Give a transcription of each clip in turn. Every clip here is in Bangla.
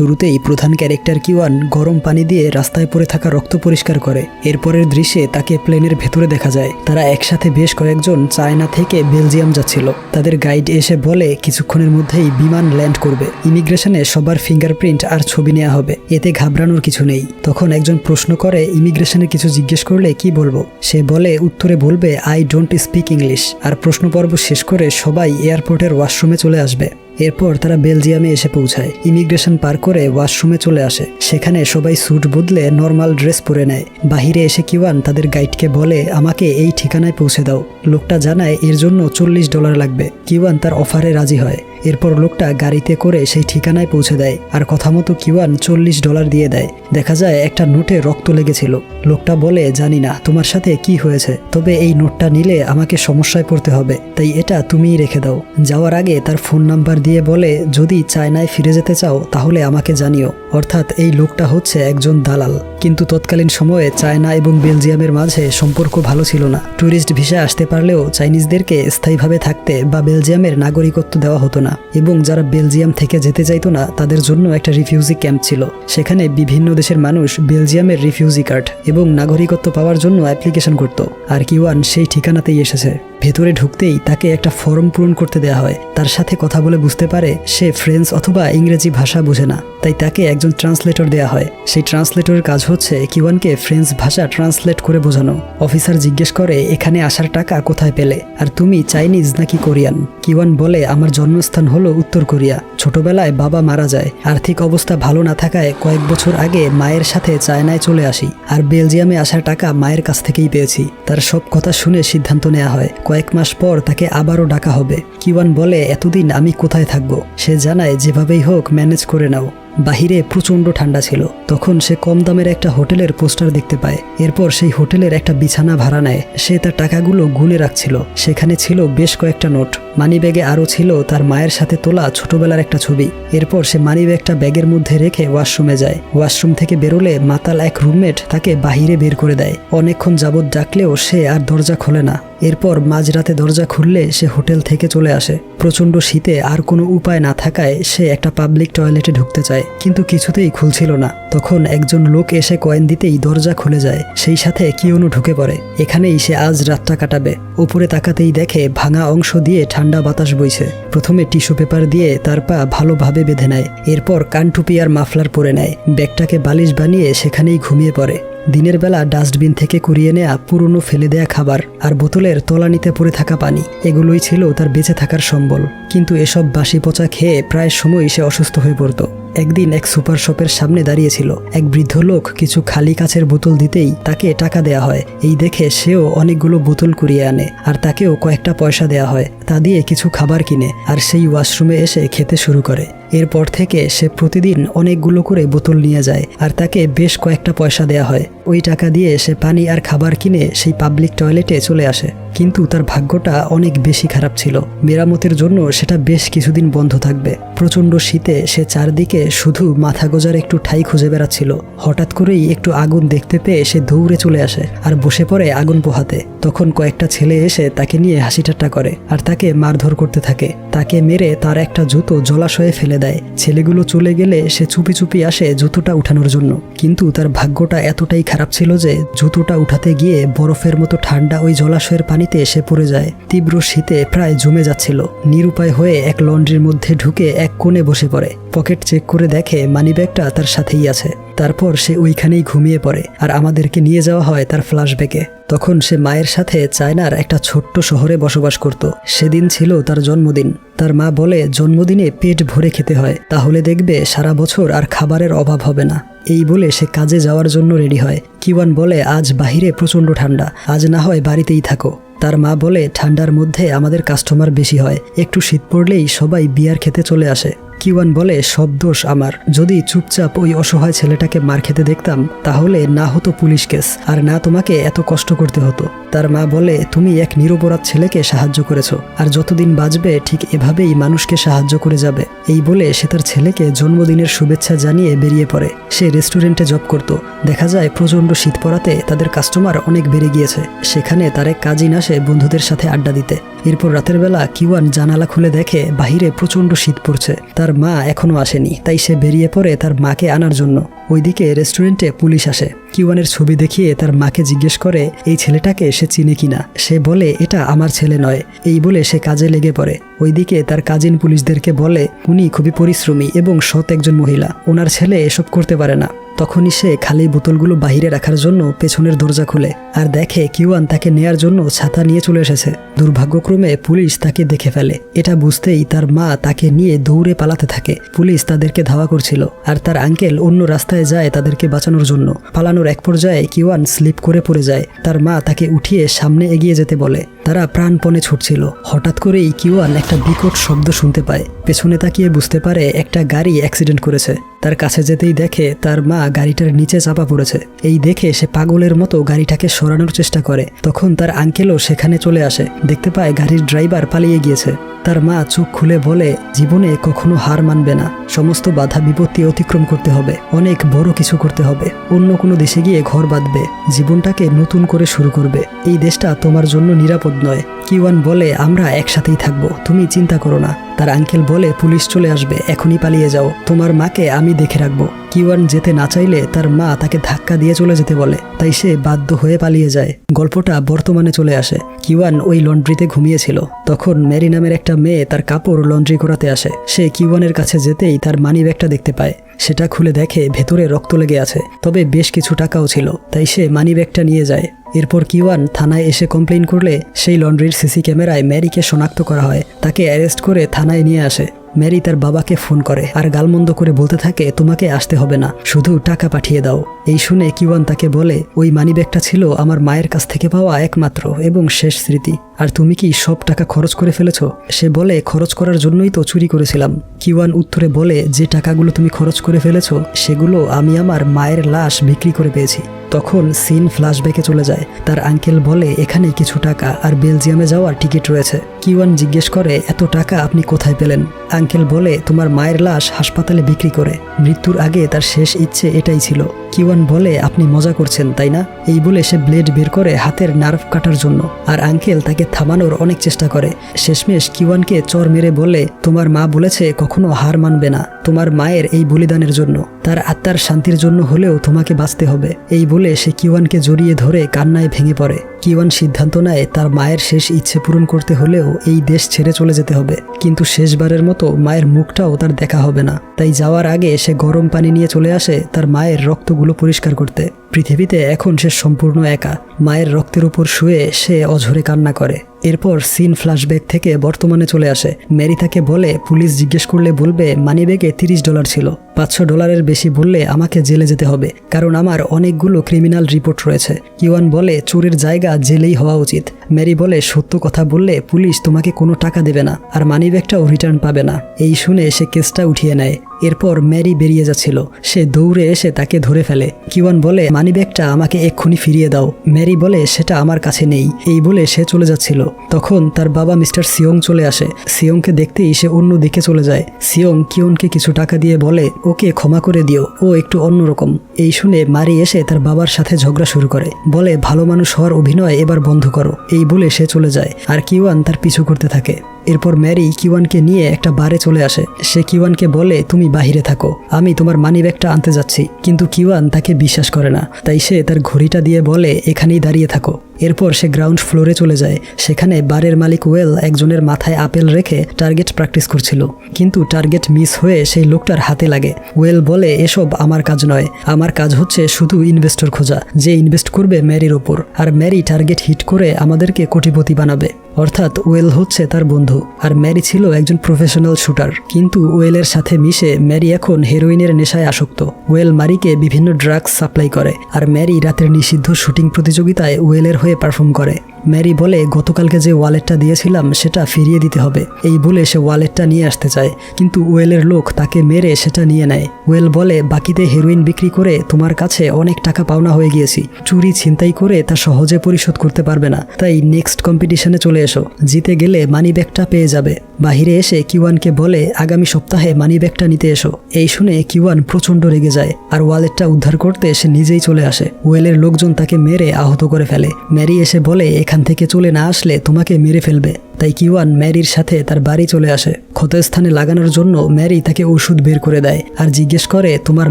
শুরুতেই প্রধান ক্যারেক্টার কিওয়ান গরম পানি দিয়ে রাস্তায় পড়ে থাকা রক্ত পরিষ্কার করে। এরপরের দৃশ্যে তাকে প্লেনের ভেতরে দেখা যায়। তারা একসাথে বেশ কয়েকজন চায়না থেকে বেলজিয়াম যাচ্ছিল। তাদের গাইড এসে বলে, কিছুক্ষণের মধ্যেই বিমান ল্যান্ড করবে। ইমিগ্রেশনে সবার ফিঙ্গারপ্রিন্ট আর ছবি নেওয়া হবে। এতে ঘাবড়ানোর কিছু নেই। তখন একজন প্রশ্ন করে, ইমিগ্রেশনে কিছু জিজ্ঞেস করলে কি বলব? সে বলে, উত্তরে বলবে, আই ডোন্ট স্পিক ইংলিশ। আর প্রশ্ন পর্ব শেষ করে সবাই এয়ারপোর্টের ওয়াশরুমে চলে আসবে। এরপর তারা বেলজিয়ামে এসে পৌঁছায়। ইমিগ্রেশন পার করে ওয়াশরুমে চলে আসে। সেখানে সবাই স্যুট বদলে নর্মাল ড্রেস পরে নেয়। বাহিরে এসে কিওয়ান তাদের গাইডকে বলে, আমাকে এই ঠিকানায় পৌঁছে দাও। লোকটা জানায় এর জন্য চল্লিশ ডলার লাগবে। কিওয়ান তার অফারে রাজি হয়। এরপর লোকটা গাড়িতে করে সেই ঠিকানায় পৌঁছে দেয় আর কথা মতো কিওয়ান চল্লিশ ডলার দিয়ে দেয়। দেখা যায় একটা নোটে রক্ত লেগেছিল। লোকটা বলে, জানি না, তোমার সাথে কি হয়েছে। তবে এই নোটটা নিলে আমাকে সমস্যায় পড়তে হবে, তাই এটা তুমিই রেখে দাও। যাওয়ার আগে তার ফোন নাম্বার দিয়ে বলে, যদি চায়নায় ফিরে যেতে চাও, তাহলে আমাকে জানিও। অর্থাৎ এই লোকটা হচ্ছে একজন দালাল। কিন্তু তৎকালীন সময়ে চায়না এবং বেলজিয়ামের মাঝে সম্পর্ক ভালো ছিল না। ট্যুরিস্ট ভিসা আসতে পারলেও চাইনিজদেরকে স্থায়ীভাবে থাকতে বা বেলজিয়ামের নাগরিকত্ব দেওয়া হতো না। এবং যারা বেলজিয়াম থেকে যেতে চাইতো না, তাদের জন্য একটা রিফিউজি ক্যাম্প ছিল। সেখানে বিভিন্ন দেশের মানুষ বেলজিয়ামের রিফিউজি কার্ড এবং নাগরিকত্ব পাওয়ার জন্য অ্যাপ্লিকেশন করত। আর কিওয়ান সেই ঠিকানাতেই এসেছে। ভেতরে ঢুকতেই তাকে একটা ফর্ম পূরণ করতে দেওয়া হয়। তার সাথে কথা বলে বুঝতে পারে সে ফ্রেঞ্চ অথবা ইংরেজি ভাষা বোঝে না, তাই তাকে একজন ট্রান্সলেটর দেওয়া হয়। সেই ট্রান্সলেটরের কাজ হচ্ছে কিওয়ানকে ফ্রেঞ্চ ভাষা ট্রান্সলেট করে বোঝানো। অফিসার জিজ্ঞেস করে, এখানে আসার টাকা কোথায় পেলে? আর তুমি চাইনিজ নাকি কোরিয়ান? কিওয়ান বলে, আমার জন্মস্থান হলো উত্তর কোরিয়া। ছোটবেলায় বাবা মারা যায়। আর্থিক অবস্থা ভালো না থাকায় কয়েক বছর আগে মায়ের সাথে চায়নায় চলে আসি। আর বেলজিয়ামে আসার টাকা মায়ের কাছ থেকেই পেয়েছি। তার সব কথা শুনে সিদ্ধান্ত নেওয়া হয়। কয়েক মাস পর তাকে আবারও ডাকা হবে। কিওয়ান বলে, এতদিন আমি কোথায় থাকব? সে জানায়, যেভাবেই হোক, ম্যানেজ করে নাও। বাহিরে প্রচণ্ড ঠান্ডা ছিল। তখন সে কম দামের একটা হোটেলের পোস্টার দেখতে পায়। এরপর সেই হোটেলের একটা বিছানা ভাড়া নেয়। সে তার টাকাগুলো গুনে রাখছিল। সেখানে ছিল বেশ কয়েকটা নোট। মানিব্যাগে আরও ছিল তার মায়ের সাথে তোলা ছোটবেলার একটা ছবি। এরপর সে মানিব্যাগটা ব্যাগের মধ্যে রেখে ওয়াশরুমে যায়। ওয়াশরুম থেকে বেরোলে মাতাল এক রুমমেট তাকে বাহিরে বের করে দেয়। অনেকক্ষণ যাবৎ ডাকলেও সে আর দরজা খোলে না। এরপর মাঝরাতে দরজা খুললে সে হোটেল থেকে চলে আসে। প্রচণ্ড শীতে আর কোনো উপায় না থাকায় সে একটা পাবলিক টয়লেটে ঢুকতে চায়, কিন্তু কিছুতেই খুলছিল না। তখন একজন লোক এসে কয়েন দিতেই দরজা খুলে যায়, সেই সাথে কিয়নো ঢুকে পড়ে। এখানেই সে আজ রাতটা কাটাবে। উপরে তাকাতেই দেখে ভাঙা অংশ দিয়ে ঠান্ডা বাতাস বইছে। প্রথমে টিস্যু পেপার দিয়ে তার পা ভালোভাবে বেঁধে নেয়, এরপর কানটুপি আর মাফলার পরে নেয়। ব্যাগটাকে বালিশ বানিয়ে সেখানেই ঘুমিয়ে পড়ে। দিনের বেলা ডাস্টবিন থেকে কুড়িয়ে নেয়া পুরনো ফেলে দেয়া খাবার আর বোতলের তলানিতে পড়ে থাকা পানি, এগুলোই ছিল তার বেঁচে থাকার সম্বল। কিন্তু এসব বাসি পচা খেয়ে প্রায় সময় সে অসুস্থ হয়ে পড়তো। একদিন এক সুপার শপের সামনে দাঁড়িয়েছিল। এক বৃদ্ধ লোক কিছু খালি কাছের বোতল দিতেই তাকে টাকা দেয়া হয়। এই দেখে সেও অনেকগুলো বোতল কুড়িয়ে আনে আর তাকেও কয়েকটা পয়সা দেয়া হয়। তা দিয়ে কিছু খাবার কিনে আর সেই ওয়াশরুমে এসে খেতে শুরু করে। এরপর থেকে সে প্রতিদিন অনেকগুলো করে বোতল নিয়ে যায় আর তাকে বেশ কয়েকটা পয়সা দেয়া হয়। ওই টাকা দিয়ে সে পানি আর খাবার কিনে সেই পাবলিক টয়লেটে চলে আসে। কিন্তু তার ভাগ্যটা অনেক বেশি খারাপ ছিল। মেরামতের জন্য সেটা বেশ কিছুদিন বন্ধ থাকবে। প্রচণ্ড শীতে সে চারদিকে শুধু মাথা গোজার একটু ঠাই খুঁজে বেড়াচ্ছিল। হঠাৎ করেই একটু আগুন দেখতে পেয়ে সে দৌড়ে চলে আসে আর বসে পড়ে আগুন পোহাতে। তখন কয়েকটা ছেলে এসে তাকে নিয়ে হাসি ঠাট্টা করে আর তাকে মারধর করতে থাকে। তাকে মেরে তার একটা জুতো জলাশয়ে ফেলে দেয়। ছেলেগুলো চলে গেলে সে চুপি চুপি আসে জুতোটা উঠানোর জন্য। কিন্তু তার ভাগ্যটা এতটাই খারাপ ছিল যে জুতোটা উঠাতে গিয়ে বরফের মতো ঠান্ডা ওই জলাশয়ের পানিতে এসে পড়ে যায়। তীব্র শীতে প্রায় জমে যাচ্ছিল। নিরুপায় হয়ে এক লন্ড্রির মধ্যে ঢুকে এক কোণে বসে পড়ে। পকেট চেক করে দেখে মানিব্যাগটা তার সাথেই আছে। তারপর সে ওইখানেই ঘুমিয়ে পড়ে আর আমাদেরকে নিয়ে যাওয়া হয় তার ফ্ল্যাশব্যাকে। তখন সে মায়ের সাথে চায়নার একটা ছোট্ট শহরে বসবাস করত। সেদিন ছিল তার জন্মদিন। তার মা বলে, জন্মদিনে পেট ভরে খেতে হয়। তাহলে দেখবে সারা বছর আর খাবারের অভাব হবে না। এই বলে সে কাজে যাওয়ার জন্য রেডি হয়। কিওয়ান বলে, আজ বাহিরে প্রচণ্ড ঠান্ডা। আজ না হয় বাড়িতেই থাকো। তার মা বলে, ঠান্ডার মধ্যে আমাদের কাস্টমার বেশি হয়। একটু শীত পড়লেই সবাই বিয়ার খেতে চলে আসে। কিওয়ান বলে, সব দোষ আমার। যদি চুপচাপ ওই অসহায় ছেলেটাকে মার খেতে দেখতাম, তাহলে না হতো পুলিশ কেস, আর না তোমাকে এত কষ্ট করতে হতো। তার মা বলে, তুমি এক নিরপরাধ ছেলেকে সাহায্য করেছ, আর যতদিন বাঁচবে, ঠিক এভাবেই মানুষকে সাহায্য করে যাবে। এই বলে সে তার ছেলেকে জন্মদিনের শুভেচ্ছা জানিয়ে বেরিয়ে পড়ে। সে রেস্টুরেন্টে জব করত। দেখা যায়, প্রচণ্ড শীত পড়াতে তাদের কাস্টমার অনেক বেড়ে গিয়েছে। সেখানে তার এক কাজিন আসে বন্ধুদের সাথে আড্ডা দিতে। এরপর রাতের বেলা কিওয়ান জানালা খুলে দেখে, বাহিরে প্রচণ্ড শীত পড়ছে। তার মা এখনও আসেনি, তাই সে বেরিয়ে পড়ে তার মাকে আনার জন্য। ওইদিকে রেস্টুরেন্টে পুলিশ আসে। কিওয়ানের ছবি দেখিয়ে তার মাকে জিজ্ঞেস করে, এই ছেলেটাকে সে চিনে কিনা? সে বলে, এটা আমার ছেলে নয়। এই বলে সে কাজে লেগে পড়ে। ওইদিকে তার কাজিন পুলিশদেরকে বলে, উনি খুবই পরিশ্রমী এবং সৎ একজন মহিলা। ওনার ছেলে এসব করতে পারে না। তখনই সে খালি বোতলগুলো বাহিরে রাখার জন্য পেছনের দরজা খুলে আর দেখে কিওয়ান তাকে নেয়ার জন্য ছাতা নিয়ে চলে এসেছে। দুর্ভাগ্যক্রমে পুলিশ তাকে দেখে ফেলে। এটা বুঝতেই তার মা তাকে নিয়ে দৌড়ে পালাতে থাকে। পুলিশ তাদেরকে ধাওয়া করছিল আর তার আঙ্কেল অন্য রাস্তায় যায় তাদেরকে বাঁচানোর জন্য। পালানোর এক পর্যায়ে কিওয়ান স্লিপ করে পড়ে যায়। তার মা তাকে উঠিয়ে সামনে এগিয়ে যেতে বলে। তারা প্রাণপণে ছুটছিল। হঠাৎ করেই কিওয়ান একটা বিকট শব্দ শুনতে পায়। পেছনে তাকিয়ে বুঝতে পারে একটা গাড়ি অ্যাক্সিডেন্ট করেছে। তার কাছে যেতেই দেখে তার মা গাড়িটার নিচে চাপা পড়েছে। এই দেখে সে পাগলের মতো গাড়িটাকে সরানোর চেষ্টা করে। তখন তার আঙ্কেলও সেখানে চলে আসে। দেখতে পায় গাড়ির ড্রাইভার পালিয়ে গিয়েছে। তার মা চোখ খুলে বলে, জীবনে কখনো হার মানবে না। সমস্ত বাধা বিপত্তি অতিক্রম করতে হবে। অনেক বড় কিছু করতে হবে। অন্য কোনো দেশে গিয়ে ঘর বাঁধবে। জীবনটাকে নতুন করে শুরু করবে। এই দেশটা তোমার জন্য নিরাপদ নয় কিওয়ান বলে, আমরা একসাথেই থাকব। তুমি চিন্তা করো না। তার আঙ্কেল বলে, পুলিশ চলে আসবে। এখনই পালিয়ে যাও। তোমার মাকে আমি দেখে রাখব। কিওয়ান যেতে না চাইলে তার মা তাকে ধাক্কা দিয়ে চলে যেতে বলে, তাই সে বাধ্য হয়ে পালিয়ে যায়। গল্পটা বর্তমানে চলে আসে। কিওয়ান ওই লন্ড্রিতে ঘুমিয়েছিল। তখন মেরি নামের একটা মেয়ে তার কাপড় লন্ড্রি করাতে আসে। সে কিওয়ানের কাছে যেতেই তার মানি ব্যাগটা দেখতে পায়। সেটা খুলে দেখে ভেতরে রক্ত লেগে আছে। তবে বেশ কিছু টাকাও ছিল, তাই সে মানি ব্যাগটা নিয়ে যায়। এরপর কিওয়ান থানায় এসে কমপ্লেন করলে সেই লন্ড্রির সিসি ক্যামেরায় ম্যারিকে শনাক্ত করা হয়। তাকে অ্যারেস্ট করে থানায় নিয়ে আসে। ম্যারি তার বাবাকে ফোন করে আর গালমন্দ করে বলতে থাকে, তোমাকে আসতে হবে না, শুধু টাকা পাঠিয়ে দাও। এই শুনে কিওয়ান তাকে বলে, ওই মানিব্যাগটা ছিল আমার মায়ের কাছ থেকে পাওয়া একমাত্র এবং শেষ স্মৃতি। আর তুমি কি সব টাকা খরচ করে ফেলেছো? সে বলে, খরচ করার জন্যই তো চুরি করেছিলাম। কিওয়ান উত্তরে বলে, যে টাকাগুলো তুমি খরচ করে ফেলেছো, সেগুলো আমি আমার মায়ের লাশ বিক্রি করে পেয়েছি। তখন সিন ফ্ল্যাশব্যাকে চলে যায়। তার আঙ্কেল বলে, এখানে কিছু টাকা আর বেলজিয়ামে যাওয়ার টিকিট রয়েছে। কিওয়ান জিজ্ঞেস করে, এত টাকা আপনি কোথায় পেলেন? আঙ্কেল বলে, তোমার মায়ের লাশ হাসপাতালে বিক্রি করে। মৃত্যুর আগে তার শেষ ইচ্ছে এটাই ছিল। কিওয়ান বলে, আপনি মজা করছেন, তাই না? এই বলে সে ব্লেড বের করে হাতের নার্ভ কাটার জন্য। আর আঙ্কেল তাকে থামানোর অনেক চেষ্টা করে। শেষমেশ কিওয়ানকে চর মেরে বলে, তোমার মা বলেছে কখনো হার মানবে না। তোমার মায়ের এই বলিদানের জন্য, তার আত্মার শান্তির জন্য হলেও তোমাকে বাঁচতে হবে। এই বলে সে কিওয়ানকে জড়িয়ে ধরে কান্নায় ভেঙে পড়ে। কিওয়ান সিদ্ধান্ত নেয় তার মায়ের শেষ ইচ্ছে পূরণ করতে হলেও এই দেশ ছেড়ে চলে যেতে হবে। কিন্তু শেষবারের মতো মায়ের মুখটাও তার দেখা হবে না। তাই যাওয়ার আগে সে গরম পানি নিয়ে চলে আসে তার মায়ের রক্তগুলো পরিষ্কার করতে। পৃথিবীতে এখন সে সম্পূর্ণ একা। মায়ের রক্তের উপর শুয়ে সে অঝরে কান্না করে। এরপর সিন ফ্ল্যাশব্যাক থেকে বর্তমানে চলে আসে। ম্যারি তাকে বলে, পুলিশ জিজ্ঞেস করলে বলবে মানিব্যাগে তিরিশ ডলার ছিল। পাঁচশো ডলারের বেশি বললে আমাকে জেলে যেতে হবে, কারণ আমার অনেকগুলো ক্রিমিনাল রিপোর্ট রয়েছে। কিওয়ান বলে, চোরের জায়গা জেলেই হওয়া উচিত। ম্যারি বলে, সত্য কথা বললে পুলিশ তোমাকে কোনো টাকা দেবে না, আর মানিব্যাগটাও রিটার্ন পাবে না। এই শুনে সে কেসটা উঠিয়ে নেয়। এরপর ম্যারি বেরিয়ে যাচ্ছিল। সে দৌড়ে এসে তাকে ধরে ফেলে। কিওয়ান বলে, মানিব্যাগটা আমাকে এক্ষুনি ফিরিয়ে দাও। ম্যারি বলে, সেটা আমার কাছে নেই। এই বলে সে চলে যাচ্ছিল। তখন তার বাবা মিস্টার সিয়ং চলে আসে। সিয়ংকে দেখতেই সে অন্য দিকে চলে যায়। সিয়ং কিয়নকে কিছু টাকা দিয়ে বলে ওকে ক্ষমা করে দিও, ও একটু অন্যরকম। এই শুনে মারি এসে তার বাবার সাথে ঝগড়া শুরু করে। বলে, ভালো মানুষ হওয়ার অভিনয় এবার বন্ধ করো। এই বলে সে চলে যায়। আর কিওয়ান তার পিছু করতে থাকে। এরপর ম্যারি কিওয়ানকে নিয়ে একটা বারে চলে আসে। সে কিওয়ানকে বলে, তুমি বাহিরে থাকো। আমি তোমার মানি ব্যাগটা আনতে যাচ্ছি। কিন্তু কিওয়ান তাকে বিশ্বাস করে না। তাই সে তার ঘড়িটা দিয়ে বলে, এখানেই দাঁড়িয়ে থাকো। এরপর সে গ্রাউন্ড ফ্লোরে চলে যায়। সেখানে বারের মালিক ওয়েল একজনের মাথায় আপেল রেখে টার্গেট প্র্যাকটিস করছিল। কিন্তু টার্গেট মিস হয়ে সেই লোকটার হাতে লাগে। ওয়েল বলে, এসব আমার কাজ নয়। আমার কাজ হচ্ছে শুধু ইনভেস্টর খোঁজা, যে ইনভেস্ট করবে ম্যারির ওপর। আর ম্যারি টার্গেট হিট করে আমাদেরকে কোটিপতি বানাবে। অর্থাৎ ওয়েল হচ্ছে তার বন্ধু। আর ম্যারি ছিল একজন প্রফেশনাল শুটার কিন্তু ওয়েলের সাথে মিশে ম্যারি এখন হেরোইনের নেশায় আসক্ত। ওয়েল মারিকে বিভিন্ন ড্রাগস সাপ্লাই করে। আর ম্যারি রাতের নিষিদ্ধ শুটিং প্রতিযোগিতায় ওয়েলের হয়ে পারফর্ম করে। ম্যারি বলে, গতকালকে যে ওয়ালেটটা দিয়েছিলাম, সেটা ফিরিয়ে দিতে হবে। এই বলে সে ওয়ালেটটা নিয়ে আসতে চায়, কিন্তু ওয়েলের লোক তাকে মেরে সেটা নিয়ে নেয়। ওয়েল বলে, বাকিতে হেরোইন বিক্রি করে তোমার কাছে অনেক টাকা পাওনা হয়ে গিয়েছি। চুরি ছিনতাই করে তা সহজে পরিশোধ করতে পারবে না। তাই নেক্সট কম্পিটিশনে চলে এসো। জিতে গেলে মানি ব্যাগটা পেয়ে যাবে। বাহিরে এসে কিওয়ানকে বলে, আগামী সপ্তাহে মানি ব্যাগটা নিতে এসো। এই শুনে কিওয়ান প্রচণ্ড রেগে যায়, আর ওয়ালেটটা উদ্ধার করতে সে নিজেই চলে আসে। ওয়েলের লোকজন তাকে মেরে আহত করে ফেলে। ম্যারি এসে বলে এখান থেকে চলে না আসলে তোমাকে মেরে ফেলবে। তাই কিওয়ান ম্যারির সাথে তার বাড়ি চলে আসে। ক্ষতস্থানে লাগানোর জন্য ম্যারি তাকে ওষুধ বের করে দেয় আর জিজ্ঞেস করে, তোমার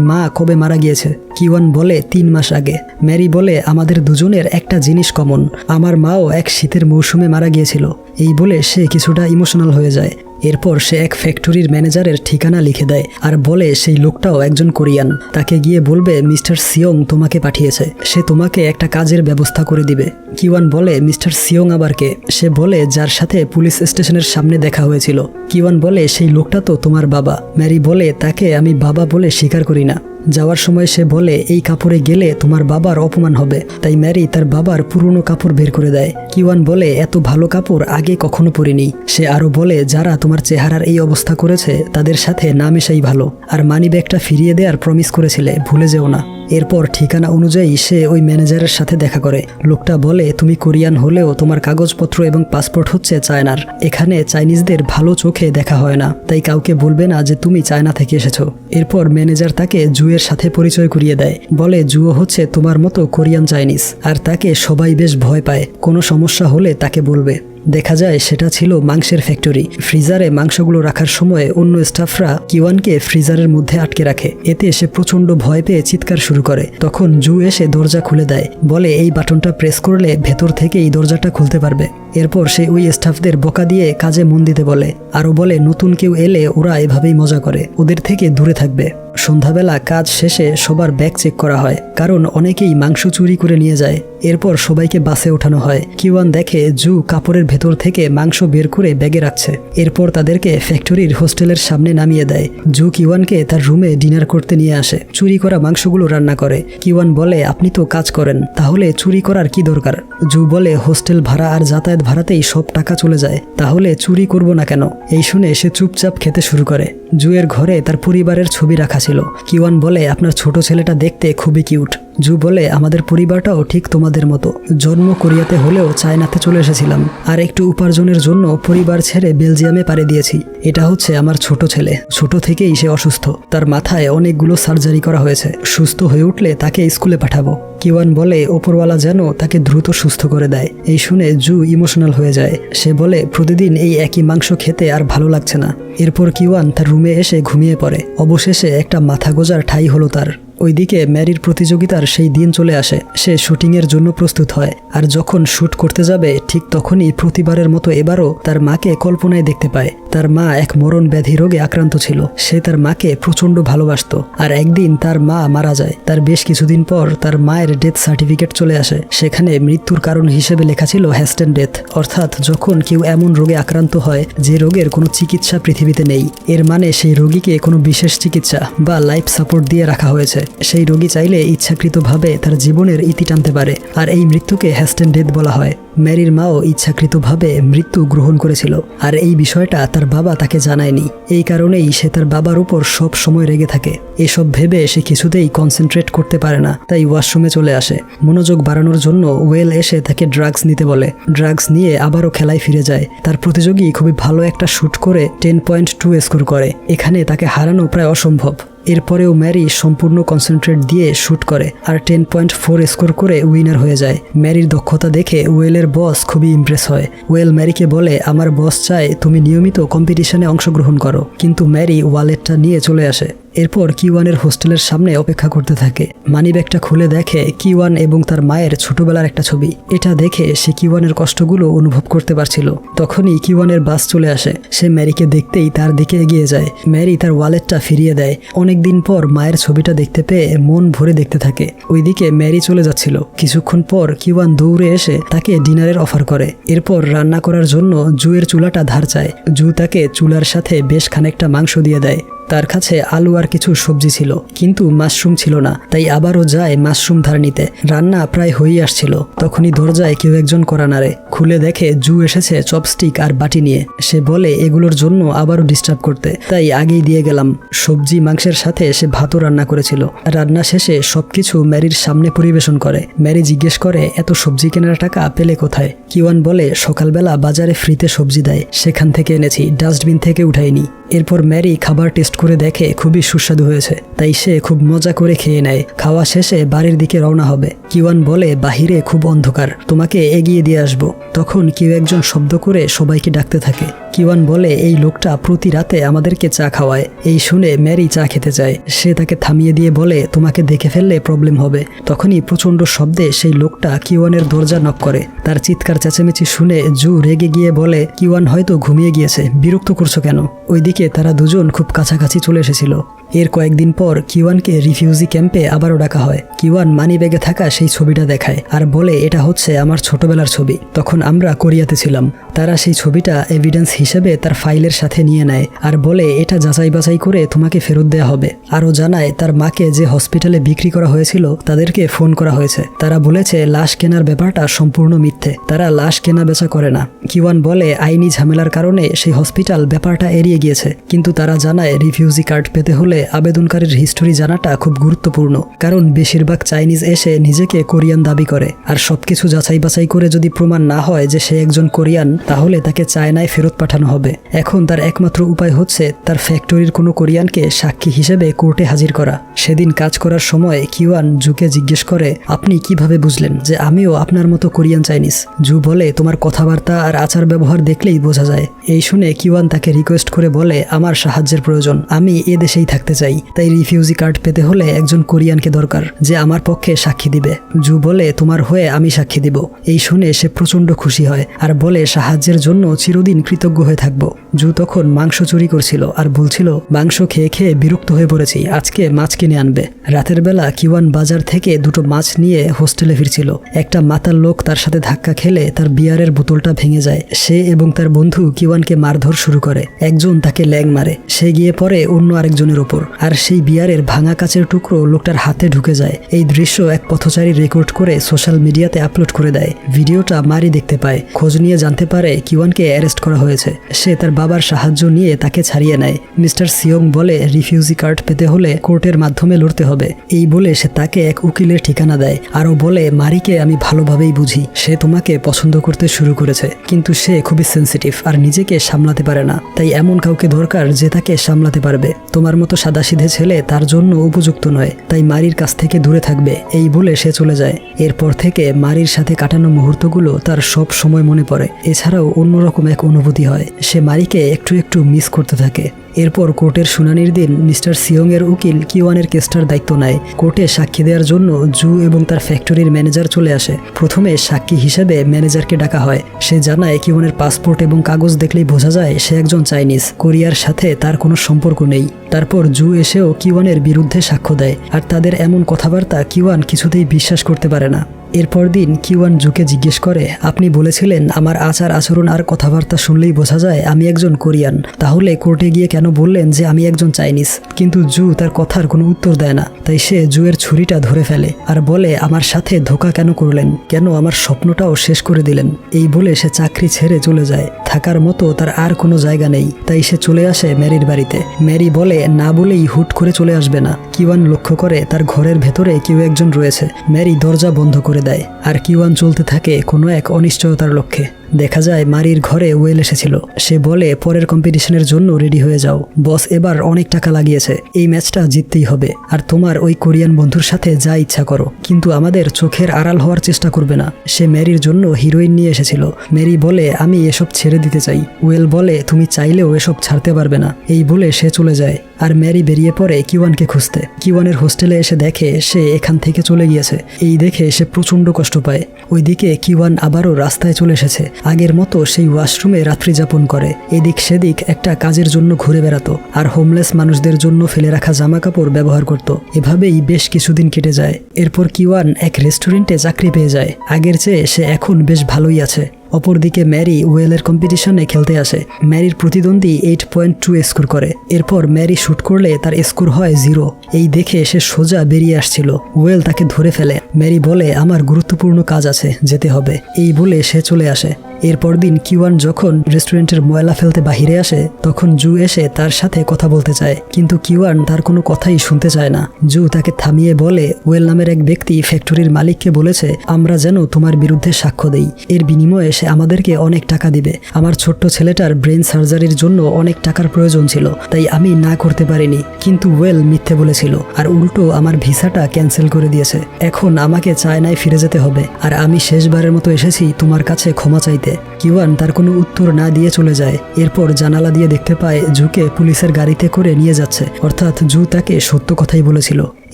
মা কবে মারা গিয়েছে? কিওয়ান বলে, তিন মাস আগে। ম্যারি বলে, আমাদের দুজনের একটা জিনিস কমন। আমার মাও এক শীতের মৌসুমে মারা গিয়েছিল। এই বলে সে কিছুটা ইমোশনাল হয়ে যায়। এরপর সে এক ফ্যাক্টরির ম্যানেজারের ঠিকানা লিখে দেয় আর বলে সেই লোকটাও একজন কোরিয়ান। তাকে গিয়ে বলবে, মিস্টার সিয়ং তোমাকে পাঠিয়েছে। সে তোমাকে একটা কাজের ব্যবস্থা করে দিবে। কিওয়ান বলে, মিস্টার সিয়ং আবার কে? সে বলে, যার সাথে পুলিশ স্টেশনের সামনে দেখা হয়েছিল। কিওয়ান বলে, সেই লোকটা তো তোমার বাবা। ম্যারি বলে, তাকে আমি বাবা বলে স্বীকার করি না। যাওয়ার সময় সে বলে, এই কাপড়ে গেলে তোমার বাবার অপমান হবে। তাই ম্যারি তার বাবার পুরনো কাপড় বের করে দেয়। কিওয়ান বলে, এত ভালো কাপড় আগে কখনো পরিনি। সে আরও বলে, যারা তোমার চেহারার এই অবস্থা করেছে, তাদের সাথে না মেশাই ভালো। আর মানি ব্যাগটা ফিরিয়ে দেওয়ার প্রমিস করেছিলে, ভুলে যেও না। এরপর ঠিকানা অনুযায়ী সে ওই ম্যানেজারের সাথে দেখা করে। লোকটা বলে, তুমি কোরিয়ান হলেও তোমার কাগজপত্র এবং পাসপোর্ট হচ্ছে চায়নার। এখানে চাইনিজদের ভালো চোখে দেখা হয় না। তাই কাউকে বলবে না যে তুমি চায়না থেকে এসেছ। এরপর ম্যানেজার তাকে জুয়ের সাথে পরিচয় করিয়ে দেয়। বলে, জুয়ো হচ্ছে তোমার মতো কোরিয়ান চাইনিজ। আর তাকে সবাই বেশ ভয় পায়। কোনো সমস্যা হলে তাকে বলবে। দেখা যায় সেটা ছিল মাংসের ফ্যাক্টরি ফ্রিজারে মাংসগুলো রাখার সময় অন্য স্টাফরা কিওয়ানকে ফ্রিজারের মধ্যে আটকে রাখে। এতে সে প্রচণ্ড ভয় পেয়ে চিৎকার শুরু করে। তখন জু এসে দরজা খুলে দেয়। বলে, এই বাটনটা প্রেস করলে ভেতর থেকে এই দরজাটা খুলতে পারবে। এরপর সে ওই স্টাফদের বোকা দিয়ে কাজে মন দিতে বলে। আরও বলে, নতুন কেউ এলে ওরা এভাবেই মজা করে। ওদের থেকে দূরে থাকবে। সন্ধ্যাবেলা কাজ শেষে সবার ব্যাগ চেক করা হয়। কারণ অনেকেই মাংস চুরি করে নিয়ে যায়। এরপর সবাইকে বাসে ওঠানো হয়। কিওয়ান দেখে জু কাপড়ের ভেতর থেকে মাংস বের করে ব্যাগে রাখছে। এরপর তাদেরকে ফ্যাক্টরির হোস্টেলের সামনে নামিয়ে দেয়। জু কিওয়ানকে তার রুমে ডিনার করতে নিয়ে আসে। চুরি করা মাংসগুলো রান্না করে। কিওয়ান বলে, আপনি তো কাজ করেন। তাহলে চুরি করার কি দরকার? জু বলে, হোস্টেল ভাড়া আর যাতায়াত ভাড়াতেই সব টাকা চলে যায়। তাহলে চুরি করব না কেন? এই শুনে সে চুপচাপ খেতে শুরু করে। জুয়ের ঘরে তার পরিবারের ছবি রাখা ছিল। কিওয়ান বলে, আপনার ছোট ছেলেটা দেখতে খুবই কিউট। জু বলে, আমাদের পরিবারটাও ঠিক তোমাদের মতো। জন্ম কোরিয়াতে হলেও চায়নাতে চলে এসেছিলাম। আর একটু উপার্জনের জন্য পরিবার ছেড়ে বেলজিয়ামে পাড়ি দিয়েছি। এটা হচ্ছে আমার ছোট ছেলে। ছোট থেকেই সে অসুস্থ। তার মাথায় অনেকগুলো সার্জারি করা হয়েছে। সুস্থ হয়ে উঠলে তাকে স্কুলে পাঠাবো। কিওয়ান বলে, ওপরওয়ালা যেন তাকে দ্রুত সুস্থ করে দেয়। এই শুনে জু ইমোশনাল হয়ে যায়। সে বলে, প্রতিদিন এই একই মাংস খেতে আর ভালো লাগছে না। এরপর কিওয়ান তার রুমে এসে ঘুমিয়ে পড়ে। অবশেষে একটা মাথা গোজার ঠাই হলো তার। ওইদিকে ম্যারির প্রতিযোগিতার সেই দিন চলে আসে। সে শুটিংয়ের জন্য প্রস্তুত হয়। আর যখন শ্যুট করতে যাবে, ঠিক তখনই প্রতিবারের মতো এবারও তার মাকে কল্পনায় দেখতে পায়। তার মা এক মরণ ব্যাধি রোগে আক্রান্ত ছিল। সে তার মাকে প্রচণ্ড ভালোবাসত। আর একদিন তার মা মারা যায়। তার বেশ কিছুদিন পর তার মায়ের ডেথ সার্টিফিকেট চলে আসে। সেখানে মৃত্যুর কারণ হিসেবে লেখা ছিল হ্যাস্টেন ডেথ। অর্থাৎ যখন কেউ এমন রোগে আক্রান্ত হয়, যে রোগের কোনো চিকিৎসা পৃথিবীতে নেই। এর মানে সেই রোগীকে কোনো বিশেষ চিকিৎসা বা লাইফ সাপোর্ট দিয়ে রাখা হয়েছে। সেই রোগী চাইলে ইচ্ছাকৃতভাবে তার জীবনের ইতি টানতে পারে। আর এই মৃত্যুকে হ্যাস্টেন ডেথ বলা হয়। ম্যারির মাও ইচ্ছাকৃতভাবে মৃত্যু গ্রহণ করেছিল, আর এই বিষয়টা তার বাবা তাকে জানায়নি। এই কারণেই সে তার বাবার উপর সব সময় রেগে থাকে। এসব ভেবে সে কিছুতেই কনসেন্ট্রেট করতে পারে না, তাই ওয়াশরুমে চলে আসে। মনোযোগ বাড়ানোর জন্য ওয়েল এসে তাকে ড্রাগস নিতে বলে। ড্রাগস নিয়ে আবারও খেলায় ফিরে যায়। তার প্রতিযোগী খুবই ভালো একটা শ্যুট করে টেন পয়েন্ট টু স্কোর করে। এখানে তাকে হারানো প্রায় অসম্ভব। এরপরেও ম্যারি সম্পূর্ণ কনসেন্ট্রেট দিয়ে শ্যুট করে, আর টেন পয়েন্ট ফোর স্কোর করে উইনার হয়ে যায়। ম্যারির দক্ষতা দেখে ওয়েলের বস খুবই ইমপ্রেস হয়। ওয়েল ম্যারিকে বলে, আমার বস চায় তুমি নিয়মিত কম্পিটিশনে অংশগ্রহণ করো। কিন্তু ম্যারি ওয়ালেটটা নিয়ে চলে আসে। এরপর কিওয়ানের হোস্টেলের সামনে অপেক্ষা করতে থাকে। মানি ব্যাগটা খুলে দেখে কিওয়ান এবং তার মায়ের ছোটবেলার একটা ছবি। এটা দেখে সে কিওয়ানের কষ্টগুলো অনুভব করতে পারছিল। তখনই কিওয়ানের বাস চলে আসে। সে ম্যারিকে দেখতেই তার দিকে এগিয়ে যায়। ম্যারি তার ওয়ালেটটা ফিরিয়ে দেয়। অনেকদিন পর মায়ের ছবিটা দেখতে পেয়ে মন ভরে দেখতে থাকে। ওইদিকে ম্যারি চলে যাচ্ছিল। কিছুক্ষণ পর কিওয়ান দৌড়ে এসে তাকে ডিনারের অফার করে। এরপর রান্না করার জন্য জুয়ের চুলাটা ধার চায়। জু তাকে চুলার সাথে বেশ খানিকটা মাংস দিয়ে দেয়। তার কাছে আলু আর কিছু সবজি ছিল, কিন্তু মাশরুম ছিল না, তাই আবারও যায় মাশরুম ধার নিতে রান্না প্রায় হয়েই আসছিল, তখনই দরজায় কেউ একজন করা নাড়ে খুলে দেখে জু এসেছে চপস্টিক আর বাটি নিয়ে। সে বলে, এগুলোর জন্য আবারও ডিস্টার্ব করতে। তাই আগেই দিয়ে গেলাম। সবজি মাংসের সাথে সে ভাতও রান্না করেছিল। রান্না শেষে সবকিছু ম্যারির সামনে পরিবেশন করে। ম্যারি জিজ্ঞেস করে, এত সবজি কেনার টাকা পেলে কোথায়? কিওয়ান বলে, সকালবেলা বাজারে ফ্রিতে সবজি দেয়, সেখান থেকে এনেছি, ডাস্টবিন থেকে উঠাইনি। এরপর ম্যারি খাবার টেস্ট করে দেখে খুবই সুস্বাদু হয়েছে, তাই সে খুব মজা করে খেয়ে নেয়। খাওয়া শেষে বাড়ির দিকে রওনা হবে। কিওয়ান বলে, বাহিরে খুব অন্ধকার, তোমাকে এগিয়ে দিয়ে আসব। তখন কেউ একজন শব্দ করে সবাইকে ডাকতে থাকে। কিওয়ান বলে, এই লোকটা প্রতি রাতে আমাদেরকে চা খাওয়ায়। এই শুনে ম্যারি চা খেতে চায় সে তাকে থামিয়ে দিয়ে বলে, তোমাকে দেখে ফেললে প্রবলেম হবে। তখনই প্রচণ্ড শব্দে সেই লোকটা কিওয়ানের দরজা নক করে। তার চিৎকার চেঁচামেচি শুনে জু রেগে গিয়ে বলে কিওয়ান হয়তো ঘুমিয়ে গিয়েছে, বিরক্ত করছ কেন? ওইদিকে তারা দুজন খুব কাছাকাছি চলে এসেছিল। এর কয়েকদিন পর কিওয়ানকে রিফিউজি ক্যাম্পে আবারও ডাকা হয়। কিওয়ান মানি ব্যাগে থাকা সেই ছবিটা দেখায় আর বলে, এটা হচ্ছে আমার ছোটবেলার ছবি। তখন আমরা কোরিয়াতে ছিলাম। তারা সেই ছবিটা এভিডেন্স হিসেবে তার ফাইলের সাথে নিয়ে নেয় আর বলে, এটা যাচাই বাছাই করে তোমাকে ফেরত দেওয়া হবে। আরও জানায়, তার মাকে যে হসপিটালে বিক্রি করা হয়েছিল, তাদেরকে ফোন করা হয়েছে। তারা বলেছে, লাশ কেনার ব্যাপারটা সম্পূর্ণ মিথ্যে। তারা লাশ কেনা বেচা করে না। কিওয়ান বলে, আইনি ঝামেলার কারণে সেই হসপিটাল ব্যাপারটা এড়িয়ে গিয়েছে। কিন্তু তারা জানায়, রিফিউজি কার্ড পেতে হলে আবেদনকারীর হিস্টোরি জানাটা খুব গুরুত্বপূর্ণ। কারণ বেশিরভাগ চাইনিজ এসে নিজেকে কোরিয়ান দাবি করে। আর সবকিছু যাচাই বাছাই করে যদি প্রমাণ না হয় যে সে একজন কোরিয়ান, তাহলে তাকে চায়নায় ফেরত পাঠানো হবে। এখন তার একমাত্র উপায় হচ্ছে তার ফ্যাক্টরির কোনো কোরিয়ানকে সাক্ষী হিসেবে কোর্টে হাজির করা। সেদিন কাজ করার সময় কিওয়ান জুকে জিজ্ঞেস করে, আপনি কীভাবে বুঝলেন যে আমিও আপনার মতো কোরিয়ান চাইনিজ? জু বলে, তোমার কথাবার্তা আর আচার ব্যবহার দেখলেই বোঝা যায়। এই শুনে কিওয়ান তাকে রিকোয়েস্ট করে বলে আমার সাহায্যের প্রয়োজন, আমি এ দেশেই থাকতে চাই। তাই রিফিউজি কার্ড পেতে হলে একজন কোরিয়ানকে দরকার, যে আমার পক্ষে সাক্ষী দিবে। জু বলে, তোমার হয়ে আমি সাক্ষী দিব। এই শুনে সে প্রচণ্ড খুশি হয় আর বলে, সাহায্যের জন্য চিরদিন কৃতজ্ঞ হয়ে থাকব। জু তখন মাংস চুরি করছিল আর বলছিল, মাংস খেয়ে খেয়ে বিরক্ত হয়ে পড়েছি, আজকে মাছ কিনে আনবে। রাতের বেলা কিওয়ান বাজার থেকে দুটো মাছ নিয়ে হোস্টেলে ফিরছিল। একটা মাতাল লোক তার সাথে ধাক্কা খেলে তার বিয়ারের বোতলটা ভেঙে যায়। সে এবং তার বন্ধু কিওয়ানকে মারধর শুরু করে। একজন তাকে ল্যাং মারে। সে গিয়ে পড়ে অন্য আরেকজনের ওপর। আর সেই বিয়ারের ভাঙা কাচের টুকরো লোকটার হাতে ঢুকে যায়। এই দৃশ্য এক পথচারী রেকর্ড করে সোশ্যাল মিডিয়াতে আপলোড করে দেয়। ভিডিওটা মারি দেখতে পায়। খোঁজ নিয়ে জানতে পারে কিওয়ানকে অ্যারেস্ট করা হয়েছে। সে তার বাবার সাহায্য নিয়ে তাকে ছাড়িয়ে নেয়। মিস্টার সিয়ং বলে, রিফিউজি কার্ড পেতে হলে কোর্টের মাধ্যমে লড়তে হবে। এই বলে সে তাকে এক উকিলের ঠিকানা দেয়। আরও বলে, মারিকে আমি ভালোভাবেই বুঝি। সে তোমাকে পছন্দ করতে শুরু করেছে। কিন্তু সে খুবই সেন্সিটিভ আর নিজেকে সামলাতে পারে না। তাই এমন কাউকে দরকার যে তাকে সামলাতে পারবে। তোমার মতো সাদাসিধে ছেলে তার জন্য উপযুক্ত নয়, তাই মারির কাছ থেকে দূরে থাকবে, এই বলে সে চলে যায়। এরপর থেকে মারির সাথে কাটানো মুহূর্তগুলো তার সব সময় মনে পড়ে। এছাড়াও অন্যরকম এক অনুভূতি হয়, সে মারিকে একটু একটু মিস করতে থাকে। এরপর কোর্টের শুনানির দিন মিস্টার সিয়ংয়ের উকিল কিওয়ানের কেসটার দায়িত্ব নেয়। কোর্টে সাক্ষী দেওয়ার জন্য জু এবং তার ফ্যাক্টরির ম্যানেজার চলে আসে। প্রথমে সাক্ষী হিসেবে ম্যানেজারকে ডাকা হয়। সে জানায় কিওয়ানের পাসপোর্ট এবং কাগজ দেখলেই বোঝা যায় সে একজন চাইনিজ। কোরিয়ার সাথে তার কোনো সম্পর্ক নেই। তারপর জু এসেও কিওয়ানের বিরুদ্ধে সাক্ষ্য দেয়। আর তাদের এমন কথাবার্তা কিওয়ান কিছুতেই বিশ্বাস করতে পারে না। এরপর দিন কিওয়ান জুকে জিজ্ঞেস করে, আপনি বলেছিলেন আমার আচার আচরণ আর কথাবার্তা শুনলেই বোঝা যায় আমি একজন কোরিয়ান। তাহলে কোর্টে গিয়ে কেন বললেন যে আমি একজন চাইনিজ? কিন্তু জু তার কথার কোনো উত্তর দেয় না। তাই সে জুয়ের ছুরিটা ধরে ফেলে আর বলে, আমার সাথে ধোকা কেন করলেন? কেন আমার স্বপ্নটাও শেষ করে দিলেন? এই বলে সে চাকরি ছেড়ে চলে যায়। থাকার মতো তার আর কোনো জায়গা নেই। তাই সে চলে আসে ম্যারির বাড়িতে। ম্যারি বলে, না বলেই হুট করে চলে আসবে না। কিওয়ান লক্ষ্য করে তার ঘরের ভেতরে কেউ একজন রয়েছে। ম্যারি দরজা বন্ধ করে দেয়। আর কিওয়ান চলতে থাকে কোনো এক অনিশ্চয়তার লক্ষ্যে। দেখা যায় মারির ঘরে ওয়েল এসেছিল। সে বলে, পরের কম্পিটিশনের জন্য রেডি হয়ে যাও। বস, এবার অনেক টাকা লাগিয়েছে। এই ম্যাচটা জিততেই হবে। আর তোমার ওই কোরিয়ান বন্ধুর সাথে যা ইচ্ছা করো। কিন্তু আমাদের চোখের আড়াল হওয়ার চেষ্টা করবে না। সে ম্যারির জন্য হিরোইন নিয়ে এসেছিল। ম্যারি বলে, আমি এসব ছেড়ে দিতে চাই। ওয়েল বলে, তুমি চাইলেও এসব ছাড়তে পারবে না। এই বলে সে চলে যায়। আর ম্যারি বেরিয়ে পড়ে কিওয়ানকে খুঁজতে। কিওয়ানের হোস্টেলে এসে দেখে সে এখান থেকে চলে গিয়েছে। এই দেখে সে প্রচণ্ড কষ্ট পায়। ওইদিকে কিওয়ান আবারও রাস্তায় চলে এসেছে। আগের মতো সেই ওয়াশরুমে রাত্রি যাপন করে। এদিক সেদিক একটা কাজের জন্য ঘুরে বেড়াতো আর হোমলেস মানুষদের জন্য ফেলে রাখা জামা কাপড় ব্যবহার করত। এভাবেই বেশ কিছুদিন কেটে যায়। এরপর কিওয়ান এক রেস্টুরেন্টে চাকরি পেয়ে যায়। আগের চেয়ে সে এখন বেশ ভালোই আছে। অপরদিকে ম্যারি ওয়েলের কম্পিটিশনে খেলতে আসে। ম্যারির প্রতিদ্বন্দ্বী এইট পয়েন্ট টু স্কোর করে। এরপর ম্যারি শুট করলে তার স্কোর হয় জিরো এই দেখে সে সোজা বেরিয়ে আসছিল। ওয়েল তাকে ধরে ফেলে। ম্যারি বলে, আমার গুরুত্বপূর্ণ কাজ আছে, যেতে হবে। এই বলে সে চলে আসে। এরপর দিন কিওয়ান যখন রেস্টুরেন্টের ময়লা ফেলতে বাহিরে আসে, তখন জু এসে তার সাথে কথা বলতে চায়। কিন্তু কিওয়ান তার কোনো কথাই শুনতে চায় না। জু তাকে থামিয়ে বলে, ওয়েল নামের এক ব্যক্তি ফ্যাক্টরির মালিককে বলেছে, আমরা যেন তোমার বিরুদ্ধে সাক্ষ্য দেই। এর বিনিময়ে সে আমাদেরকে অনেক টাকা দিবে। আমার ছোট্ট ছেলেটার ব্রেন সার্জারির জন্য অনেক টাকার প্রয়োজন ছিল, তাই আমি না করতে পারিনি। কিন্তু ওয়েল মিথ্যে বলেছিল, আর উল্টো আমার ভিসাটা ক্যান্সেল করে দিয়েছে। এখন আমাকে চায়নায় ফিরে যেতে হবে। আর আমি শেষবারের মতো এসেছি তোমার কাছে ক্ষমা চাইতে। কিওয়ান তার কোনো উত্তর না দিয়ে চলে যায়। এরপর জানালা দিয়ে দেখতে পায় জুকে পুলিশের গাড়িতে করে নিয়ে যাচ্ছে। অর্থাৎ জু তাকে সত্য কথাই বলেছিল।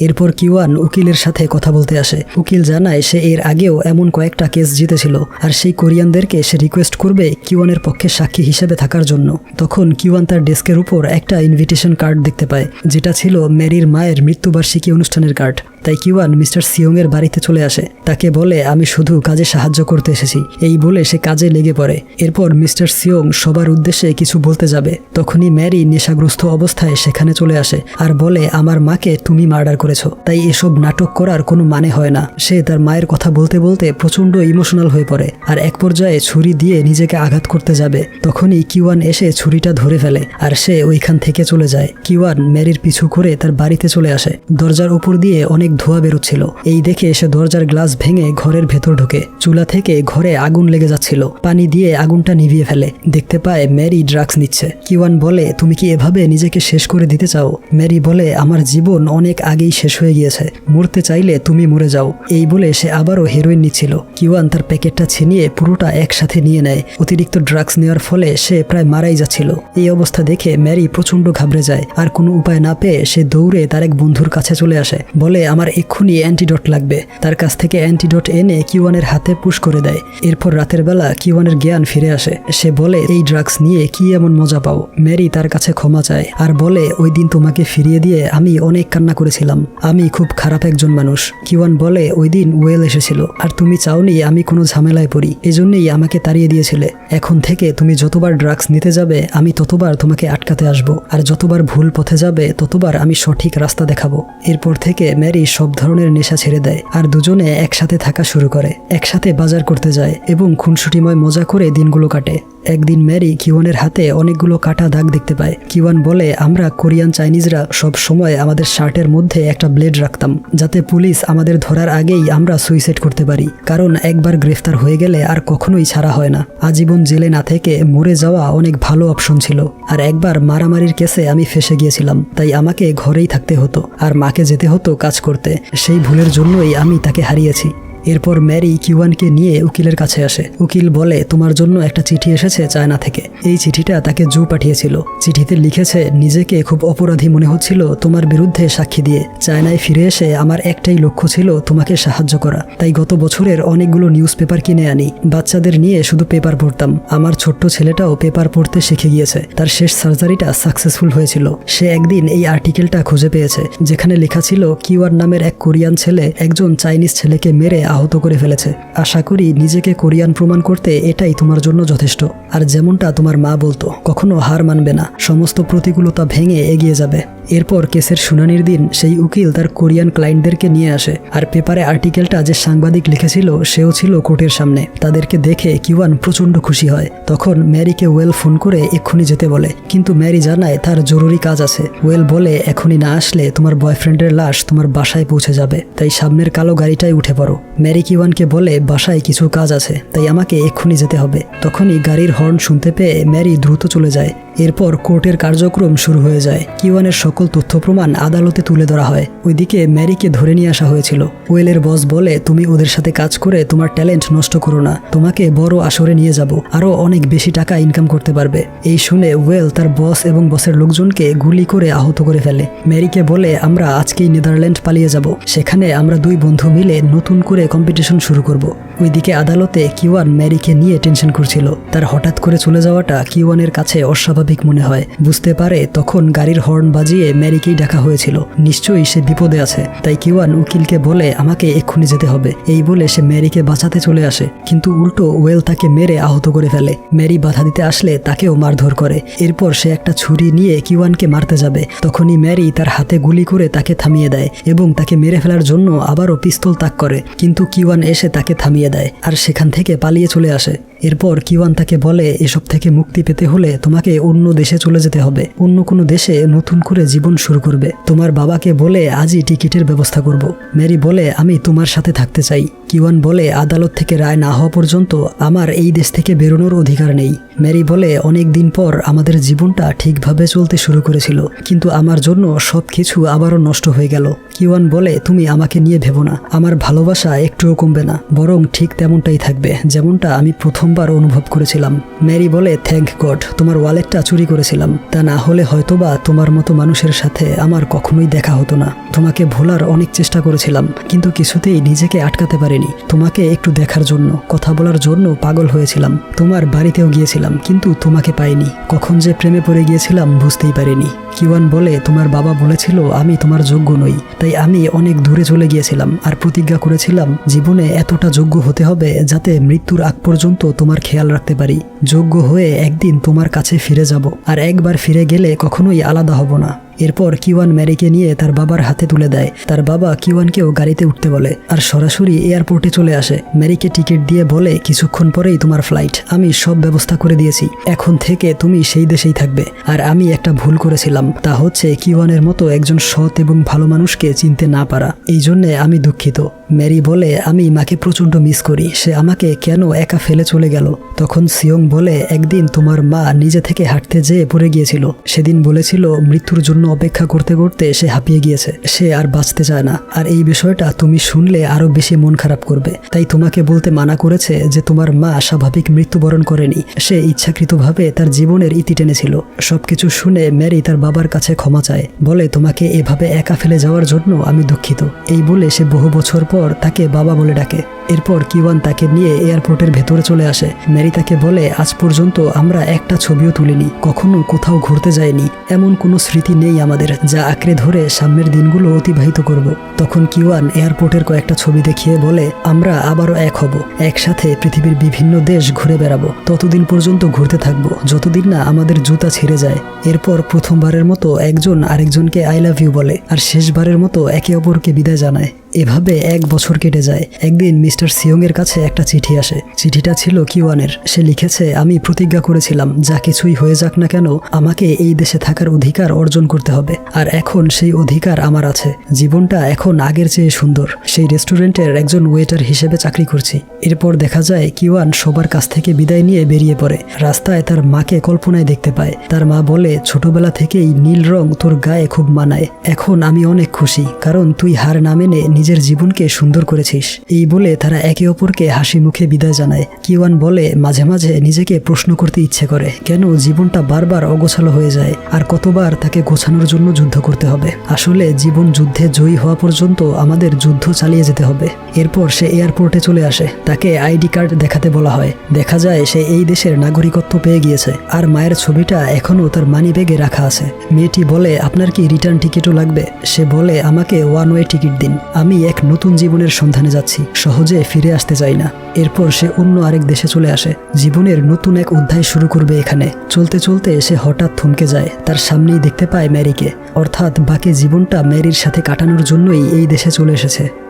এরপর কিওয়ান উকিলের সাথে কথা বলতে আসে। উকিল জানায়, সে এর আগেও এমন কয়েকটা কেস জিতেছিল, আর সেই কোরিয়ানদেরকে সে রিকোয়েস্ট করবে কিওয়ানের পক্ষে সাক্ষী হিসেবে থাকার জন্য। তখন কিওয়ান তার ডেস্কের উপর একটা ইনভিটেশন কার্ড দেখতে পায়, যেটা ছিল ম্যারির মায়ের মৃত্যুবার্ষিকী অনুষ্ঠানের কার্ড তাই কিওয়ান মিস্টার সিয়ং এর বাড়িতে চলে আসে। তাকে বলে, আমি শুধু কাজে সাহায্য করতে এসেছি। এই বলে সে কাজে লেগে পড়ে। এরপর মিস্টার সিয়ং সবার উদ্দেশ্যে কিছু বলতে যাবে। তখনই ম্যারি নেশাগ্রস্ত অবস্থায় সেখানে চলে আসে, আর বলে, আমার মাকে তুমি মার্ডার করেছ। তাই এসব নাটক করার কোনো মানে হয় না। সে তার মায়ের কথা বলতে বলতে প্রচণ্ড ইমোশনাল হয়ে পড়ে আর এক পর্যায়ে ছুরি দিয়ে নিজেকে আঘাত করতে যাবে। তখনই কিওয়ান এসে ছুরিটা ধরে ফেলে আর সে ওইখান থেকে চলে যায়। কিওয়ান ম্যারির পিছু করে তার বাড়িতে চলে আসে। দরজার উপর দিয়ে অনেক ধোয়া বেরোচ্ছিল। এই দেখে সে দরজার গ্লাস ভেঙে ঘরের ভেতর ঢোকে। চুলা থেকে ঘরে আগুন লেগে যাচ্ছিল। পানি দিয়ে আগুনটা নিভিয়ে ফেলে। দেখতে পায় ম্যারি ড্রাগস নিচ্ছে। কিওয়ান বলে, তুমি কি এভাবে নিজেকে শেষ করে দিতে চাও? ম্যারি বলে, আমার জীবন অনেক আগেই শেষ হয়ে গিয়েছে। মরতে চাইলে তুমি মরে যাও। এই বলে সে আবারও হেরোইন নিচ্ছিল। কিওয়ান তার প্যাকেটটা ছিনিয়ে পুরোটা একসাথে নিয়ে নেয়। অতিরিক্ত ড্রাগস নেওয়ার ফলে সে প্রায় মারাই যাচ্ছিল। এই অবস্থা দেখে ম্যারি প্রচণ্ড ঘাবড়ে যায়। আর কোনো উপায় না পেয়ে সে দৌড়ে তার এক বন্ধুর কাছে চলে আসে। বলে, আমার এক্ষুনি অ্যান্টিডট লাগবে। তার কাছ থেকে অ্যান্টিডট এনে কিওয়ানের হাতে পুশ করে দেয়। এরপর রাতের বেলা কিওয়ানের জ্ঞান ফিরে আসে। সে বলে, এই ড্রাগস নিয়ে কি এমন মজা পাও? ম্যারি তার কাছে ক্ষমা চায়। আর বলে, ওই দিন তোমাকে ফিরিয়ে দিয়ে আমি অনেক কান্না করেছিলাম। আমি খুব খারাপ একজন মানুষ। কিওয়ান বলে, ওই দিন ওয়েল এসেছিল। আর তুমি চাওনি আমি কোনো ঝামেলায় পড়ি। এজন্যই আমাকে তাড়িয়ে দিয়েছিলে। এখন থেকে তুমি যতবার ড্রাগস নিতে যাবে, আমি ততবার তোমাকে আটকাতে আসব। আর যতবার ভুল পথে যাবে, ততবার আমি সঠিক রাস্তা দেখাবো। এরপর থেকে ম্যারি সব ধরনের নেশা ছেড়ে দেয়। আর দুজনে একসাথে থাকা শুরু করে। একসাথে বাজার করতে যায় এবং খুনসুটিময় মজা করে দিনগুলো কাটে। একদিন ম্যারি কিওয়ানের হাতে অনেকগুলো কাটা দাগ দেখতে পায়। কিওয়ান বলে, আমরা কোরিয়ান চাইনিজরা সব সময় আমাদের শার্টের মধ্যে একটা ব্লেড রাখতাম, যাতে পুলিশ আমাদের ধরার আগেই আমরা সুইসাইড করতে পারি, কারণ একবার গ্রেফতার হয়ে গেলে আর কখনোই ছাড়া হয় না। আজীবন জেলে না থেকে মরে যাওয়া অনেক ভালো অপশন ছিল, আর একবার মারামারির কেসে আমি ফেসে গিয়েছিলাম, তাই আমাকে ঘরেই থাকতে হতো, আর মাকে যেতে হতো কাজ করতে। সেই ভুলের জন্যই আমি তাকে হারিয়েছি। এরপর ম্যারি কিউয়ানকে নিয়ে উকিলের কাছে আসে। উকিল বলে, তোমার জন্য একটা চিঠি এসেছে চায়না থেকে। এই চিঠিটা তাকে জু পাঠিয়েছিল। চিঠিতে লিখেছে, নিজেকে খুব অপরাধী মনে হচ্ছিল তোমার বিরুদ্ধে সাক্ষী দিয়ে। চায়নায় ফিরে এসে আমার একটাই লক্ষ্য ছিল তোমাকে সাহায্য করা। তাই গত বছরের অনেকগুলো নিউজ পেপার কিনে আনি। বাচ্চাদের নিয়ে শুধু পেপার পড়তাম। আমার ছোট্ট ছেলেটাও পেপার পড়তে শিখে গিয়েছে। তার শেষ সার্জারিটা সাকসেসফুল হয়েছিল। সে একদিন এই আর্টিকেলটা খুঁজে পেয়েছে, যেখানে লেখা ছিল কিওয়ার নামের এক কোরিয়ান ছেলে একজন চাইনিজ ছেলেকে মেরে আহত করে ফেলেছে। আশা করি নিজেকে কোরিয়ান প্রমাণ করতে এটাই তোমার জন্য যথেষ্ট। আর যেমনটা তোমার মা বলতো, কখনো হার মানবে না, সমস্ত প্রতিকূলতা ভেঙে এগিয়ে যাবে। এরপর কেসের শুনানির দিন সেই উকিল তার কোরিয়ান ক্লায়েন্টদেরকে নিয়ে আসে, আর পেপারে আর্টিকেলটা যে সাংবাদিক লিখেছিল, সেও ছিল কোর্টের সামনে। তাদেরকে দেখে কিওয়ান প্রচণ্ড খুশি হয়। তখন ম্যারিকে ওয়েল ফোন করে এক্ষুনি যেতে বলে। কিন্তু ম্যারি জানায়, তার জরুরি কাজ আছে। ওয়েল বলে এখনই না আসলে তোমার বয়ফ্রেন্ডের লাশ তোমার বাসায় পৌঁছে যাবে। তাই সামনের কালো গাড়িটাই উঠে পড়ো। ম্যারি কিওয়ানকে বলে, বাসায় কিছু কাজ আছে, তাই আমাকে এক্ষুনি যেতে হবে। তখনই গাড়ির হর্ন শুনতে পেয়ে ম্যারি দ্রুত চলে যায়। এরপর কোর্টের কার্যক্রম শুরু হয়ে যায়। কিওয়ানের সকল তথ্য প্রমাণ আদালতে তুলে ধরা হয়। ওইদিকে ম্যারিকে ধরে নিয়ে আসা হয়েছিল। ওয়েলের বস বলে, তুমি ওদের সাথে কাজ করে তোমার ট্যালেন্ট নষ্ট করো না। তোমাকে বড় আসরে নিয়ে যাব। আরও অনেক বেশি টাকা ইনকাম করতে পারবে। এই শুনে ওয়েল তার বস এবং বসের লোকজনকে গুলি করে আহত করে ফেলে। ম্যারিকে বলে, আমরা আজকেই নেদারল্যান্ড পালিয়ে যাব। সেখানে আমরা দুই বন্ধু মিলে নতুন করে কম্পিটিশন শুরু করব। ওইদিকে আদালতে কিওয়ান ম্যারিকে নিয়ে টেনশন করছিল। তার হঠাৎ করে চলে যাওয়াটা কিওয়ানের কাছে অস্বাভাবিক মনে হয়। বুঝতে পারে তখন গাড়ির হর্ন বাজিয়ে ম্যারিকেই ডাকা হয়েছিল। নিশ্চয়ই সে বিপদে আছে, তাই কিওয়ান উকিলকে বলে, আমাকে এক্ষুনি যেতে হবে। এই বলে সে ম্যারিকে বাঁচাতে চলে আসে, কিন্তু উল্টো ওয়েল তাকে মেরে আহত করে ফেলে। ম্যারি বাধা দিতে আসলে তাকেও মারধর করে। এরপর সে একটা ছুরি নিয়ে কিওয়ানকে মারতে যাবে। তখনই ম্যারি তার হাতে গুলি করে তাকে থামিয়ে দেয় এবং তাকে মেরে ফেলার জন্য আবারও পিস্তল তাক করে। কিন্তু কিওয়ান এসে তাকে থামিয়ে দেয়, আর সেখান থেকে পালিয়ে চলে আসে। এরপর কিওয়ান তাকে বলে, এসব থেকে মুক্তি পেতে হলে তোমাকে অন্য দেশে চলে যেতে হবে। অন্য কোনো দেশে নতুন করে জীবন শুরু করবে। তোমার বাবাকে বলে, আজই টিকিটের ব্যবস্থা করব। ম্যারি বলে, আমি তোমার সাথে থাকতে চাই। কিওয়ান বলে, আদালত থেকে রায় না হওয়া পর্যন্ত আমার এই দেশ থেকে বেরোনোর অধিকার নেই। ম্যারি বলে, অনেক দিন পর আমাদের জীবনটা ঠিকভাবে চলতে শুরু করেছিল, কিন্তু আমার জন্য সব কিছু আবারও নষ্ট হয়ে গেল। কিওয়ান বলে, তুমি আমাকে নিয়ে ভেবো না। আমার ভালোবাসা একটুও কমবে না, বরং ঠিক তেমনটাই থাকবে, যেমনটা আমি প্রথমবার অনুভব করেছিলাম। ম্যারি বলে থ্যাংক গড, তোমার ওয়ালেটটা চুরি করেছিলাম। তা না হলে হয়তোবা তোমার মতো মানুষের সাথে আমার কখনোই দেখা হতো না। তোমাকে ভোলার অনেক চেষ্টা করেছিলাম, কিন্তু কিছুতেই নিজেকে আটকাতে পারিনি। তোমাকে একটু দেখার জন্য, কথা বলার জন্য পাগল হয়েছিলাম। তোমার বাড়িতেও গিয়েছিলাম, কিন্তু তোমাকে পাইনি। কখন যে প্রেমে পড়ে গিয়েছিলাম, বুঝতেই পারিনি। কিওয়ান বলে, তোমার বাবা বলেছিল আমি তোমার যোগ্য নই, তাই আমি অনেক দূরে চলে গিয়েছিলাম, আর প্রতিজ্ঞা করেছিলাম জীবনে এতটা যোগ্য হতে হবে যাতে মৃত্যুর আগ পর্যন্ত তোমার খেয়াল রাখতে পারি। যোগ্য হয়ে একদিন তোমার কাছে ফিরে যাব, আর একবার ফিরে গেলে কখনোই আলাদা হব না। এরপর কিওয়ান ম্যারিকে নিয়ে তার বাবার হাতে তুলে দেয়। তার বাবা কিওয়ানকেও গাড়িতে উঠতে বলে। আর সরাসরি এয়ারপোর্টে চলে আসে। ম্যারিকে টিকিট দিয়ে বলে, কিছুক্ষণ পরেই তোমার ফ্লাইট। আমি সব ব্যবস্থা করে দিয়েছি। এখন থেকে তুমি সেই দেশেই থাকবে। আর আমি একটা ভুল করেছিলাম। তা হচ্ছে কিওয়ানের মতো একজন সৎ এবং ভালো মানুষকে চিনতে না পারা। এই জন্যে আমি দুঃখিত। ম্যারি বলে, আমি মাকে প্রচণ্ড মিস করি। সে আমাকে কেন একা ফেলে চলে গেল? তখন সিয়ং বলে, একদিন তোমার মা নিজে থেকে হাঁটতে যেয়ে পড়ে গিয়েছিল। সেদিন বলেছিল, মৃত্যুর জন্য অপেক্ষা করতে করতে সে হাঁপিয়ে গিয়েছে। সে আর বাঁচতে চায় না। আর এই বিষয়টা তুমি শুনলে আরও বেশি মন খারাপ করবে। তাই তোমাকে বলতে মানা করেছে যে তোমার মা স্বাভাবিক মৃত্যুবরণ করেনি। সে ইচ্ছাকৃতভাবে তার জীবনের ইতি টেনেছিল। সবকিছু শুনে ম্যারি তার বাবার কাছে ক্ষমা চায়। বলে, তোমাকে এভাবে একা ফেলে যাওয়ার জন্য আমি দুঃখিত। এই বলে সে বহু বছর পর তাকে বাবা বলে ডাকে। এরপর কিওয়ান তাকে নিয়ে এয়ারপোর্টের ভেতরে চলে আসে। ম্যারি তাকে বলে, আজ পর্যন্ত আমরা একটা ছবিও তুলিনি। কখনো কোথাও ঘুরতে যাইনি। এমন কোনো স্মৃতি নেই আমাদের যা আঁকড়ে ধরে সামনের দিনগুলো অতিবাহিত করব। তখন কিওয়ান এয়ারপোর্টের কয়েকটা ছবি দেখিয়ে বলে, আমরা আবারও এক হব। একসাথে পৃথিবীর বিভিন্ন দেশ ঘুরে বেড়াবো। ততদিন পর্যন্ত ঘুরতে থাকব। যতদিন না আমাদের জুতা ছিঁড়ে যায়। এরপর প্রথমবারের মতো একজন আরেকজনকে আই লাভ ইউ বলে, আর শেষবারের মতো একে অপরকে বিদায় জানায়। এভাবে এক বছর কেটে যায়। একদিন মিস্টার সিয়ং এর কাছে একটা চিঠি আসে। চিঠিটা ছিল কিওয়ানের সে লিখেছে, আমি প্রতিজ্ঞা করেছিলাম, যা কিছুই হয়ে যাক না কেন, আমাকে এই দেশে থাকার অধিকার অর্জন করতে হবে। আর এখন সেই অধিকার আমার আছে। জীবনটা এখন আগের চেয়ে সুন্দর। সেই রেস্টুরেন্টের একজন ওয়েটার হিসেবে চাকরি করছি। এরপর দেখা যায় কিওয়ান সবার কাছ থেকে বিদায় নিয়ে বেরিয়ে পড়ে। রাস্তায় তার মাকে কল্পনায় দেখতে পায়। তার মা বলে, ছোটবেলা থেকেই নীল রং তোর গায়ে খুব মানায়। এখন আমি অনেক খুশি, কারণ তুই হার না মেনে নিজের জীবনকে সুন্দর করেছিস। এই বলে তারা একে অপরকে হাসি মুখে বিদায় জানায়। কিওয়ান বলে, মাঝে মাঝে নিজেকে প্রশ্ন করতে ইচ্ছে করে। কেন জীবনটা বারবার অগোছালো হয়ে যায়? আর কতবার তাকে গোছানোর জন্য যুদ্ধ করতে হবে? আসলে জীবন যুদ্ধে জয়ী হওয়া পর্যন্ত আমাদের যুদ্ধ চালিয়ে যেতে হবে। এরপর সে এয়ারপোর্টে চলে আসে। তাকে আইডি কার্ড দেখাতে বলা হয়। দেখা যায় সে এই দেশের নাগরিকত্ব পেয়ে গিয়েছে। আর মায়ের ছবিটা এখনও তার মানি ব্যাগে রাখা আছে। মেয়েটি বলে, আপনার কি রিটার্ন টিকিটও লাগবে? সে বলে, আমাকে ওয়ান ওয়ে টিকিট দিন। আমি এক নতুন জীবনের সন্ধানে যাচ্ছি, সহজে ফিরে আসতে চাই না। এরপর সে অন্য আরেক দেশে চলে আসে। জীবনের নতুন এক অধ্যায় শুরু করবে এখানে। চলতে চলতে সে হঠাৎ থমকে যায়। তার সামনেই দেখতে পায় ম্যারিকে। অর্থাৎ বাকি জীবনটা ম্যারির সাথে কাটানোর জন্যই এই দেশে চলে এসেছে।